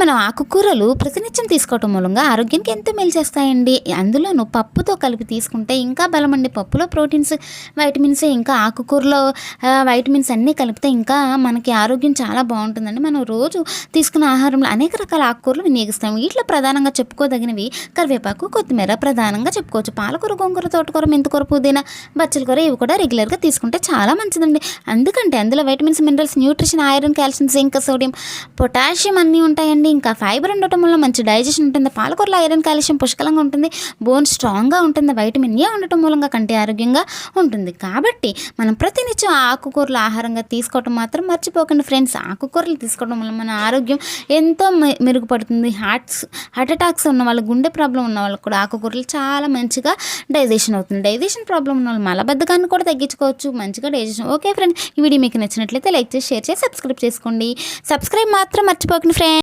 మనం ఆకుకూరలు ప్రతినిత్యం తీసుకోవటం మూలంగా ఆరోగ్యానికి ఎంతో మేలు చేస్తాయండి. అందులోనూ పప్పుతో కలిపి తీసుకుంటే ఇంకా బలమండి. పప్పులో ప్రోటీన్స్ వైటమిన్స్ ఇంకా ఆకుకూరలో వైటమిన్స్ అన్నీ కలిపితే ఇంకా మనకి ఆరోగ్యం చాలా బాగుంటుందండి. మనం రోజు తీసుకున్న ఆహారంలో అనేక రకాల ఆకుకూరలు వినియోగిస్తాం. వీటిలో ప్రధానంగా చెప్పుకోదగినవి కరివేపాకు కొత్తిమీర ప్రధానంగా చెప్పుకోవచ్చు. పాలకూర గోంగూర తోటకూర మెంతికూర పుదీనా బచ్చల కూర ఇవి కూడా రెగ్యులర్గా తీసుకుంటే చాలా మంచిదండి. ఎందుకంటే అందులో vitamins minerals nutrition iron calcium zinc sodium potassium అన్నీ ఉంటాయండి. ఇంకా ఫైబర్ ఉండటం వల్ల మంచి డైజెషన్ ఉంటుంది. పాలకూరలో ఐరన్ కాల్షియం పుష్కలంగా ఉంటుంది. బోన్ స్ట్రాంగ్గా ఉంటుంది. వైటమిన్ ఏ ఉండటం మూలంగా కంటి ఆరోగ్యంగా ఉంటుంది. కాబట్టి మనం ప్రతినిత్యం ఆకుకూరలు ఆహారంగా తీసుకోవటం మాత్రం మర్చిపోకండి ఫ్రెండ్స్ ఆకుకూరలు తీసుకోవడం వల్ల మన ఆరోగ్యం ఎంతో మె- మెరుగుపడుతుంది. హార్ట్స్ హార్ట్ అటాక్స్ ఉన్న వాళ్ళు గుండె ప్రాబ్లం ఉన్న వాళ్ళకి కూడా ఆకుకూరలు చాలా మంచిగా డైజెషన్ అవుతుంది. డైజెషన్ ప్రాబ్లం ఉన్న వాళ్ళు మలబద్ధకాన్ని కూడా తగ్గించుకోవచ్చు. మంచిగా డైజెషన్ ఓకే ఫ్రెండ్స్ ఈ వీడియో మీకు నచ్చినట్లయితే లైక్ చేసి షేర్ చేసి సబ్స్క్రైబ్ చేసుకోండి. సబ్స్క్రైబ్ మాత్రం మర్చిపోకండి ఫ్రెండ్స్